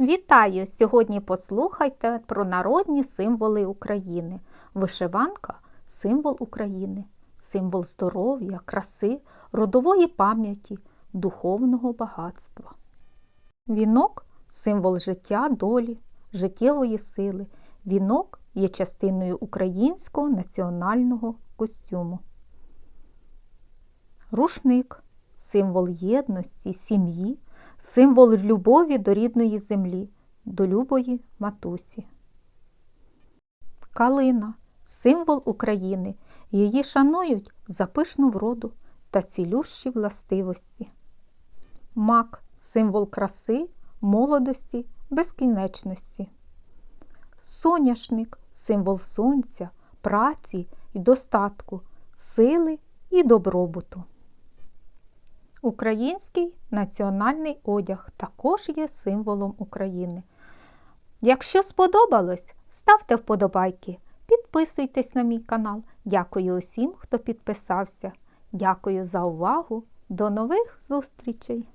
Вітаю! Сьогодні послухайте про народні символи України. Вишиванка символ України, символ здоров'я, краси, родової пам'яті, духовного багатства. Вінок символ життя, долі, життєвої сили. Вінок є частиною українського національного костюму. Рушник символ єдності, сім'ї, символ любові до рідної землі, до любої матусі. Калина символ України. Її шанують за пишну вроду та цілющі властивості. Мак символ краси, молодості, безкінечності. Соняшник символ сонця, праці і достатку, сили і добробуту. Український національний одяг також є символом України. Якщо сподобалось, ставте вподобайки, підписуйтесь на мій канал. Дякую усім, хто підписався. Дякую за увагу. До нових зустрічей!